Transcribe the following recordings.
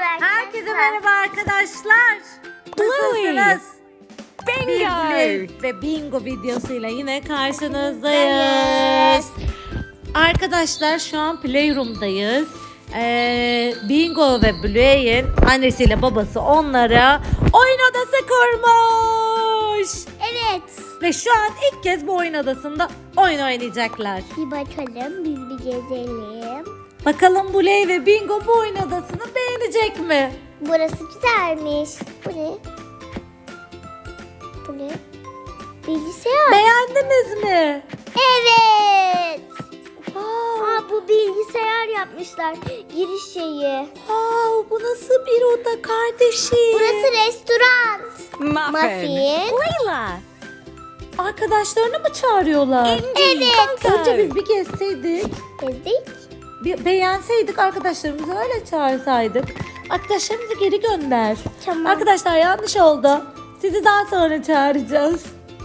merhaba Herkese merhaba arkadaşlar. Nasılsınız? Blue ve Bingo videosuyla yine karşınızdayız. Arkadaşlar şu an Playroom'dayız. Ee, Bingo ve Blue'in annesiyle babası onlara oyun odası kurmuş. Evet. Ve şu an ilk kez bu oyun odasında oyun oynayacaklar. Bir bakalım biz bir gezelim. Bakalım Blue ve Bingo bu oyun odasını beğenecek mi? Burası güzelmiş. Bu ne? Bu ne? Bilgisayar. Beğendiniz mi? evet. Wow. Aa, bu bilgisayar yapmışlar. Giriş şeyi. Wow, bu nasıl bir oda kardeşim? Burası restoran. Muffin. Muffin. Layla. Arkadaşlarını mı çağırıyorlar? Evet. Önce biz bir gezseydik, Gezdik. Bir beğenseydik arkadaşlarımızı öyle çağırsaydık. Arkadaşlarımızı geri gönder. Tamam. Arkadaşlar yanlış oldu. Sizi daha sonra çağıracağız.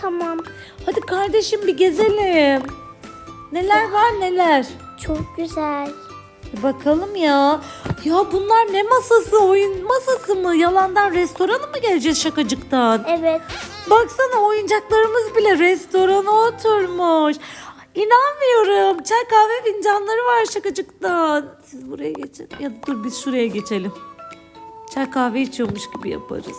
Tamam. Hadi kardeşim bir gezelim. Neler var neler. Çok güzel. Bir bakalım ya. Ya bunlar ne masası? Oyun masası mı? Yalandan restorana mı geleceğiz şakacıktan? Evet. Baksana oyuncaklarımız bile restorana oturmuş. İnanmıyorum. Çay kahve fincanları var şakacıktan. Siz buraya geçin. Ya dur biz şuraya geçelim. Çay kahve içiyormuş gibi yaparız.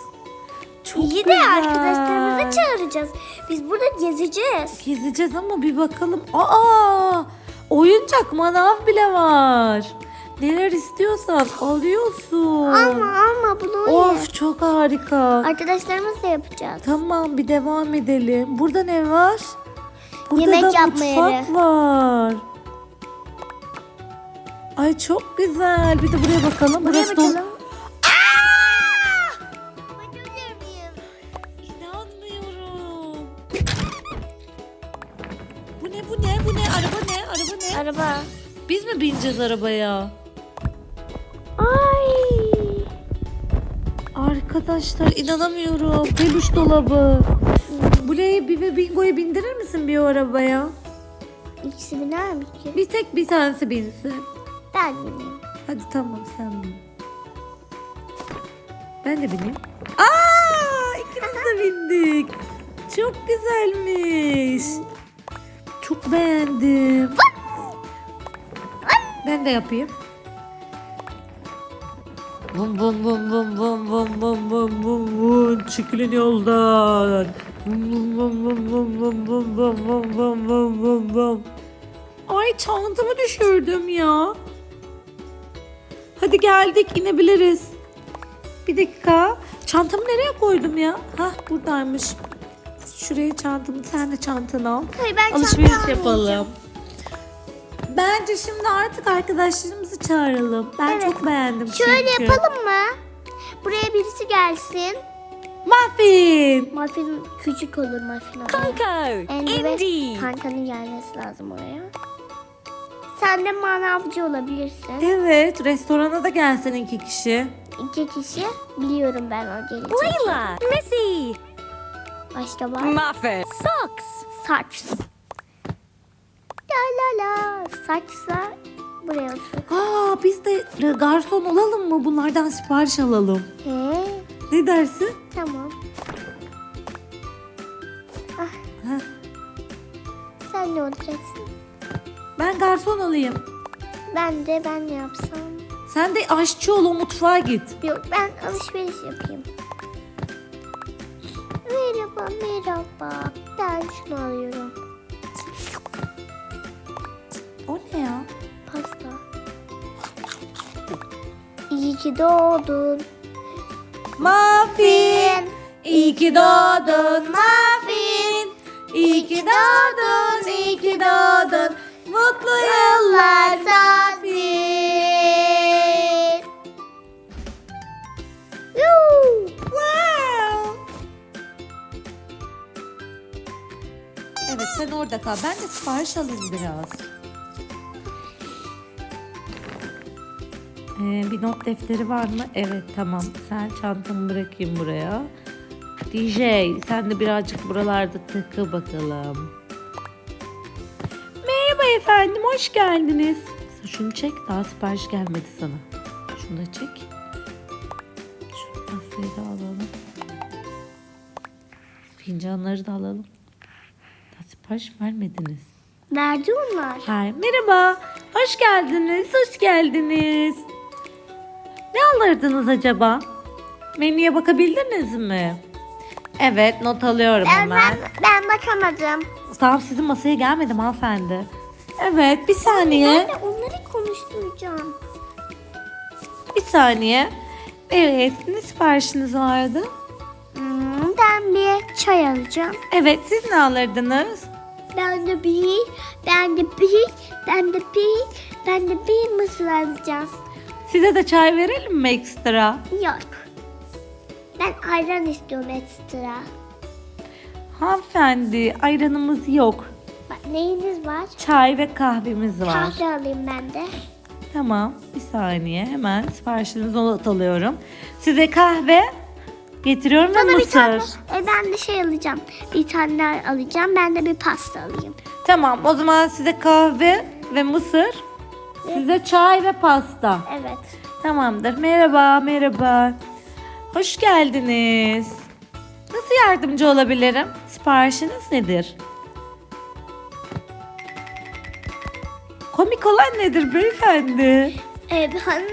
Çok İyi de güzel. arkadaşlarımızı çağıracağız. Biz burada gezeceğiz. Gezeceğiz ama bir bakalım. Aa! Oyuncak manav bile var. Neler istiyorsan alıyorsun. Alma alma bunu ye. Of çok harika. Arkadaşlarımızla yapacağız. Tamam bir devam edelim. Burada ne var? Burada Yemek da yapma mutfak yeri. var. Ay çok güzel. Bir de buraya bakalım. Buraya Burası bakalım. İnanmıyorum. Bu ne bu ne bu ne? Araba ne? Araba ne? Araba. Biz mi bineceğiz arabaya? Ay. Arkadaşlar inanamıyorum. Peluş dolabı. Buraya bir ve Bingo'yu bindirir misin bir o arabaya? İkisi biner mi ki? Bir tek bir tanesi binsin. Ben bineyim. Hadi tamam sen bin. Ben de bineyim. Aa, ikimiz de bindik. Çok güzelmiş. Çok beğendim. Ben de yapayım. Vum vum vum vum vum vum vum vum vum çıkılın yoldan. Ay çantamı düşürdüm ya. Hadi geldik inebiliriz. Bir dakika. Çantamı nereye koydum ya? Hah buradaymış. Şuraya çantamı sen de çantanı al. Hayır ben Alışveriş yapalım. Bence şimdi artık arkadaşlarımızı çağıralım. Ben evet. çok beğendim Şöyle çünkü. yapalım mı? Buraya birisi gelsin. Muffin. Muffin küçük olur muffin oraya. Coco. Andy. Kanka'nın gelmesi lazım oraya. Sen de manavcı olabilirsin. Evet restorana da gelsin iki kişi. İki kişi biliyorum ben o gelecek. Layla. Missy. Başka var. Muffin. Socks. Saç. La la la. Saçsa buraya otur. Aa biz de garson olalım mı? Bunlardan sipariş alalım. He, Ne dersin? tamam. Heh, Sen ne olacaksın? Ben garson olayım. Ben de ben ne yapsam? Sen de aşçı ol o mutfağa git. Yok ben alışveriş yapayım. Merhaba merhaba. Ben şunu alıyorum. O ne ya? Pasta. İyi ki doğdun. Muffin. İyi ki doğdun Muffin. İyi ki doğdun, iyi ki doğdun. Mutlu yıllar Muffin. Wow. Evet sen orada kal. Ben de sipariş alayım biraz. Ee, bir not defteri var mı? Evet tamam. Sen çantamı bırakayım buraya. DJ sen de birazcık buralarda takıl bakalım. Merhaba efendim hoş geldiniz. Şunu çek daha sipariş gelmedi sana. Şunu da çek. Pastayı da alalım. Fincanları da alalım. Daha sipariş vermediniz. Verdi onlar. Hayır. Merhaba. Hoş geldiniz. Hoş geldiniz. Ne alırdınız acaba? Menüye bakabildiniz mi? Evet not alıyorum Ben, hemen. ben, ben bakamadım. Tamam sizin masaya gelmedim hanımefendi. Evet bir saniye. Ben de onları konuşturacağım. Bir saniye. Evet ne siparişiniz vardı? Hmm, ben bir çay alacağım. Evet siz ne alırdınız? Ben de bir, ben de bir, ben de bir, ben de bir mısır alacağım. Size de çay verelim mi ekstra? Yok. Ben ayran istiyorum ekstra. Hanımefendi ayranımız yok. Bak neyiniz var? Çay ve kahvemiz var. Kahve alayım ben de. Tamam bir saniye hemen siparişinizi not alıyorum. Size kahve getiriyorum ve Bana bir mısır. tane, e, ben de şey alacağım. Bir tane alacağım. Ben de bir pasta alayım. Tamam o zaman size kahve ve mısır. Size çay ve pasta. Evet. Tamamdır. Merhaba, merhaba. Hoş geldiniz. Nasıl yardımcı olabilirim? Siparişiniz nedir? Komik olan nedir beyefendi? E, hanım,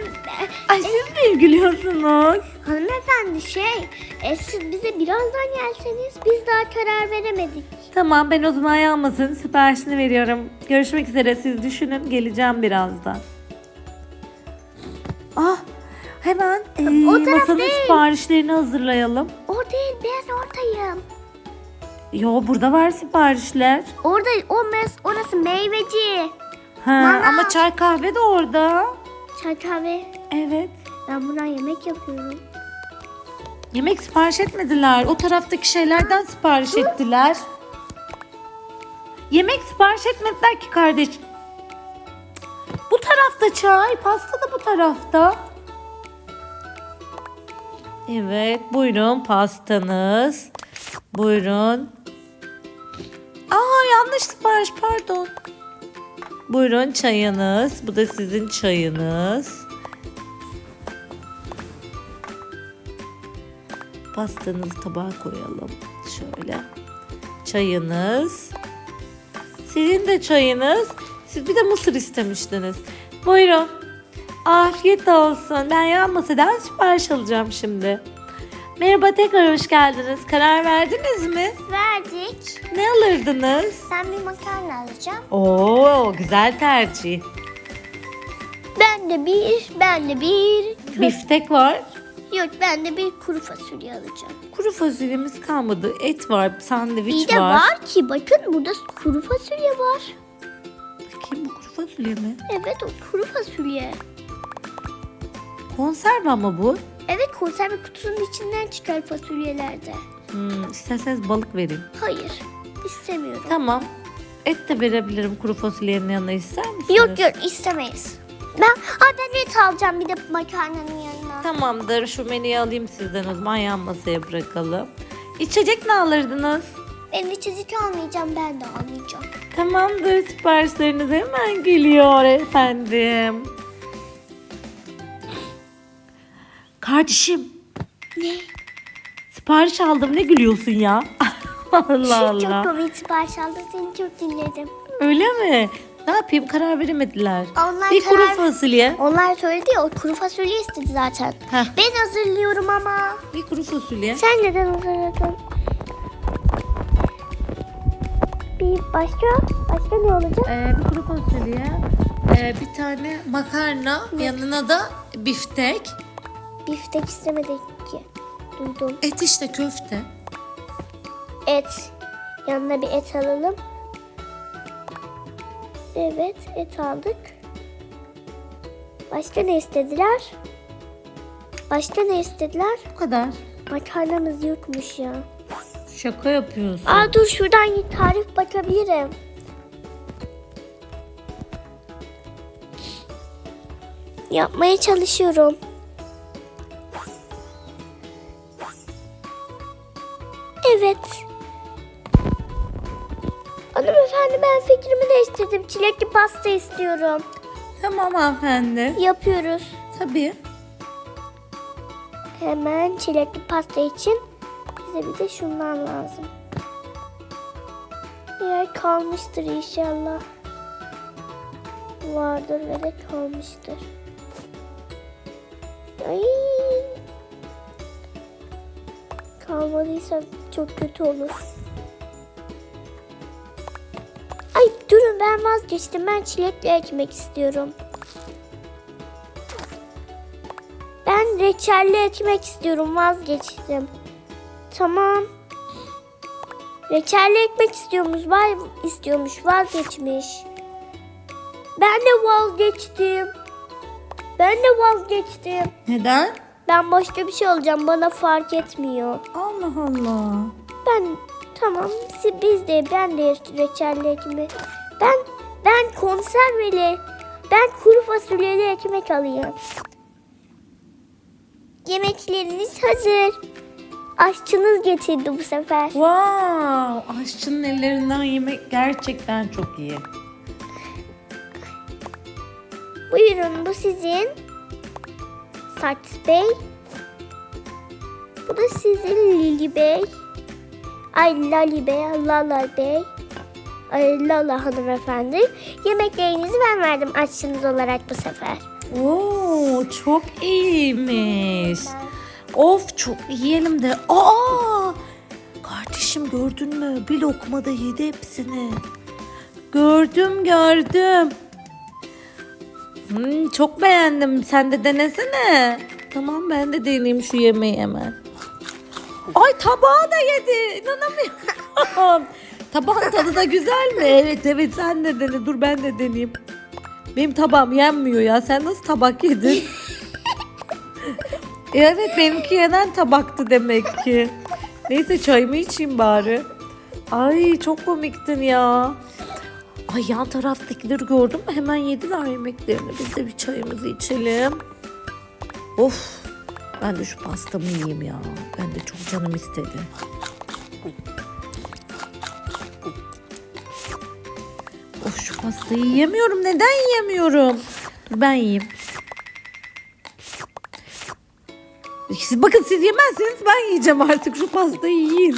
Ay siz mi gülüyorsunuz? hanımefendi şey, e, siz bize birazdan gelseniz biz daha karar veremedik. Tamam ben o zaman yalmasın siparişini veriyorum. Görüşmek üzere siz düşünün geleceğim birazdan. Ah hemen ee, O taraf masanın değil. siparişlerini hazırlayalım. O değil ben oradayım. Yo burada var siparişler. Orada o mes orası meyveci. Ha, Mama. ama çay kahve de orada. Çay kahve. Evet. Ben buradan yemek yapıyorum. Yemek sipariş etmediler. O taraftaki şeylerden sipariş ettiler. Yemek sipariş etmediler ki kardeş. Bu tarafta çay, pasta da bu tarafta. Evet, buyurun pastanız. Buyurun. Aa yanlış sipariş pardon. Buyurun çayınız. Bu da sizin çayınız. Pastanızı tabağa koyalım. Şöyle. Çayınız. Sizin de çayınız. Siz bir de mısır istemiştiniz. Buyurun. Afiyet olsun. Ben yan masadan sipariş alacağım şimdi. Merhaba tekrar hoş geldiniz. Karar verdiniz mi? Verdik. Ne alırdınız? Ben bir makarna alacağım. Oo güzel tercih. Ben de bir, ben de bir. Biftek var. Yok ben de bir kuru fasulye alacağım. Kuru fasulyemiz kalmadı. Et var, sandviç İyi de var. var ki bakın burada kuru fasulye var. Bakayım bu kuru fasulye mi? Evet o kuru fasulye. Konserve ama bu. Evet konserve kutusunun içinden çıkar fasulyelerde. Hmm, isterseniz balık vereyim. Hayır istemiyorum. Tamam. Et de verebilirim kuru fasulyenin yanına ister misiniz? Yok yok istemeyiz. Ben, ha ben et alacağım bir de makarnanın yanına. Tamamdır. Şu menüyü alayım sizden o zaman yan masaya bırakalım. İçecek ne alırdınız? Ben içecek almayacağım ben de almayacağım. Tamamdır. Siparişleriniz hemen geliyor efendim. Kardeşim. Ne? Sipariş aldım. Ne gülüyorsun ya? Allah Allah. Çok komik sipariş aldım seni çok dinledim. Öyle mi? Ne yapayım? Karar veremediler. Onlar bir kuru karar- fasulye. Onlar söyledi ya o kuru fasulye istedi zaten. Heh. Ben hazırlıyorum ama. Bir kuru fasulye. Sen neden hazırladın? Bir başka? Başka ne olacak? Ee, bir kuru fasulye. Ee, bir tane makarna. Yanına da biftek. Biftek istemedik ki. Duydum. Et işte köfte. Et. Yanına bir et alalım. Evet et aldık. Başka ne istediler? Başka ne istediler? Bu kadar. Makarnamız yokmuş ya. Şaka yapıyorsun. Aa dur şuradan tarif bakabilirim. Yapmaya çalışıyorum. Değiştirdim. Çilekli pasta istiyorum. Tamam hanımefendi. Yapıyoruz. Tabii. Hemen çilekli pasta için bize bir de şundan lazım. Eğer kalmıştır inşallah. Vardır ve de kalmıştır. Ay. Kalmadıysa çok kötü olur. Ben vazgeçtim. Ben çilekli ekmek istiyorum. Ben reçelli ekmek istiyorum. Vazgeçtim. Tamam. Reçelli ekmek istiyormuş. Var istiyormuş. Vazgeçmiş. Ben de vazgeçtim. Ben de vazgeçtim. Neden? Ben başka bir şey alacağım. Bana fark etmiyor. Allah Allah. Ben tamam biz de ben de reçelli ekmek. Ben ben konserveli. Ben kuru fasulyeli ekmek alayım. Yemekleriniz hazır. Aşçınız getirdi bu sefer. Wow, aşçının ellerinden yemek gerçekten çok iyi. Buyurun bu sizin. Saç Bey. Bu da sizin Lili Bey. Ay Lali Bey, Lala Bey. Ay Lala hanımefendi. Yemeklerinizi ben verdim aşçınız olarak bu sefer. Oo, çok iyiymiş. Of çok yiyelim de. Aa! Kardeşim gördün mü? Bir lokmada yedi hepsini. Gördüm gördüm. Hmm, çok beğendim. Sen de denesene. Tamam ben de deneyeyim şu yemeği hemen. Ay tabağı da yedi. İnanamıyorum. Tabağın tadı da güzel mi? Evet evet sen de dene. Dur ben de deneyeyim. Benim tabağım yenmiyor ya. Sen nasıl tabak yedin? E, evet benimki yenen tabaktı demek ki. Neyse çayımı içeyim bari. Ay çok komiktin ya. Ay yan taraftakileri gördüm mü hemen yediler yemeklerini. Biz de bir çayımızı içelim. Of ben de şu pastamı yiyeyim ya. Ben de çok canım istedi. Pastayı yiyemiyorum. Neden yiyemiyorum? Dur ben yiyeyim. Siz, bakın siz yemezseniz ben yiyeceğim artık. Şu pastayı yiyin.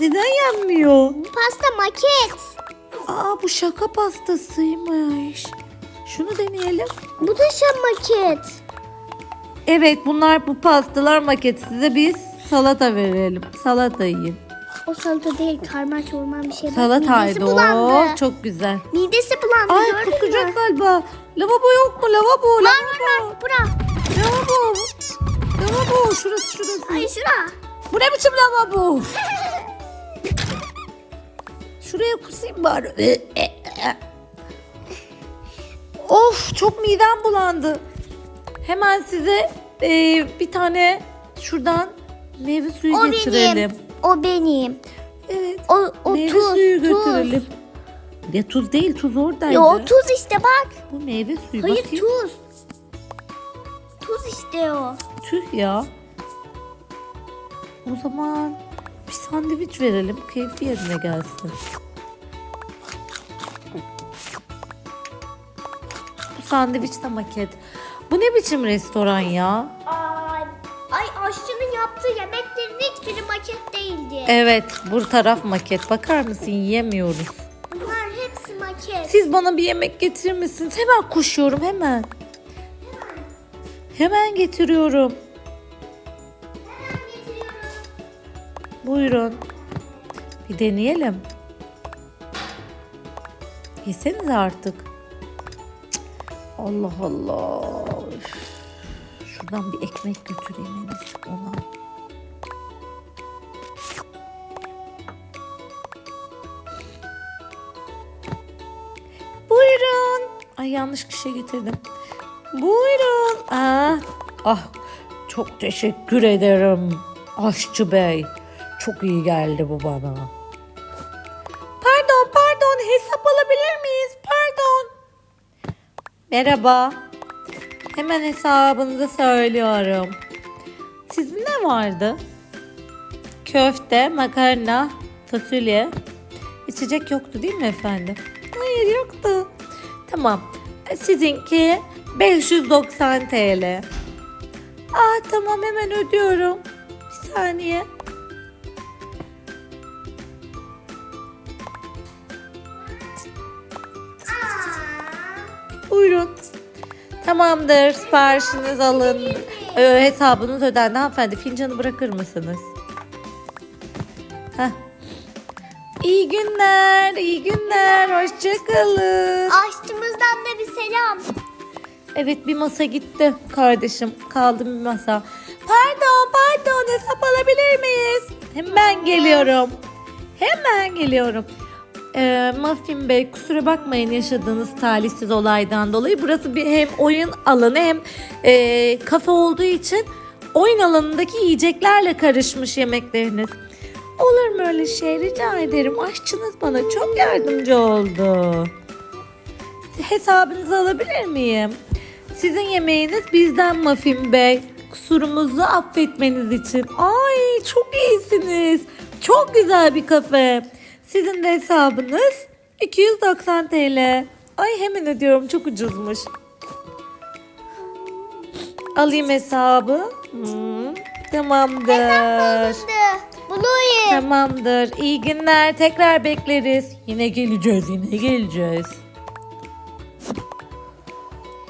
Neden yenmiyor? Bu pasta maket. Aa bu şaka pastasıymış. Şunu deneyelim. Bu da şam maket. Evet bunlar bu pastalar maket. Size biz salata verelim. Salata yiyin. O salata değil karma çorman bir şey. Bak, Salataydı midesi o. bulandı. Çok güzel. Midesi bulandı Ay gördün kusacak galiba. Lavabo yok mu? Lavabo. Var Lavabo. var. Bura. Lavabo. Lavabo. Şurası şurası. Ay şura. Bu ne biçim lavabo? Şuraya kusayım bari. of çok midem bulandı. Hemen size e, bir tane şuradan meyve suyu O getirelim. O benim. Evet. O, o meyve tuz. suyu tuz. götürelim. Ya tuz değil tuz oradaydı. Yo tuz işte bak. Bu meyve suyu. Hayır Bakayım. tuz. Tuz işte o. Tüh ya. O zaman bir sandviç verelim. Keyfi yerine gelsin. Bu sandviç de maket. Bu ne biçim restoran ya? Ay, ay aşçının yaptığı yemeklerin hiçbiri maket değildi. Evet bu taraf maket. Bakar mısın yiyemiyoruz. Bunlar hepsi maket. Siz bana bir yemek getirir misiniz? Hemen koşuyorum hemen. Hemen getiriyorum. Buyurun. Bir deneyelim. Yesenize artık. Cık, Allah Allah. Şuradan bir ekmek götüreyim en iyisi ona. Ay yanlış kişiye getirdim. Buyurun. Ah, ah çok teşekkür ederim aşçı bey. Çok iyi geldi bu bana. Pardon pardon hesap alabilir miyiz? Pardon. Merhaba. Hemen hesabınızı söylüyorum. Sizin ne vardı? Köfte, makarna, fasulye. İçecek yoktu değil mi efendim? Hayır yoktu. Tamam. Sizinki 590 TL. Ah tamam hemen ödüyorum. Bir saniye. Buyurun. Tamamdır. Siparişiniz alın. Ee, hesabınız ödendi. Hanımefendi fincanı bırakır mısınız? Heh. İyi günler, iyi günler. Hoşçakalın. Aşçımızdan da bir selam. Evet bir masa gitti kardeşim. Kaldı bir masa. Pardon pardon hesap alabilir miyiz? Hemen geliyorum. Hemen geliyorum. Ee, Muffin Bey kusura bakmayın yaşadığınız talihsiz olaydan dolayı. Burası bir hem oyun alanı hem e, kafe olduğu için oyun alanındaki yiyeceklerle karışmış yemekleriniz. Olur mu öyle şey rica ederim. Aşçınız bana çok yardımcı oldu. Hesabınızı alabilir miyim? Sizin yemeğiniz bizden Muffin Bey. Kusurumuzu affetmeniz için. Ay çok iyisiniz. Çok güzel bir kafe. Sizin de hesabınız 290 TL. Ay hemen ödüyorum çok ucuzmuş. Alayım hesabı. Hmm, tamamdır. Bluey. Tamamdır. İyi günler. Tekrar bekleriz. Yine geleceğiz, yine geleceğiz.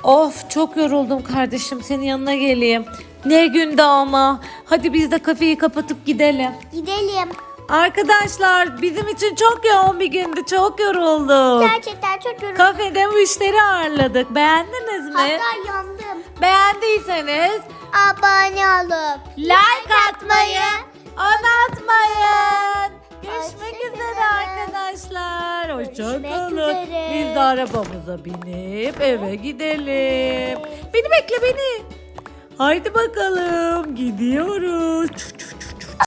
Of çok yoruldum kardeşim. Senin yanına geleyim. Ne gündü ama. Hadi biz de kafeyi kapatıp gidelim. Gidelim. Arkadaşlar bizim için çok yoğun bir gündü. Çok yoruldum. Gerçekten çok yoruldum. Kafede müşteri ağırladık. Beğendiniz mi? Hatta yandım. Beğendiyseniz Abone olup like atmayı unutmayın. Görüşmek Hoşça üzere kalın. arkadaşlar. Görüşmek Hoşçakalın. üzere. Biz de arabamıza binip eve gidelim. Beni bekle beni. Haydi bakalım gidiyoruz. Çu, çu, çu,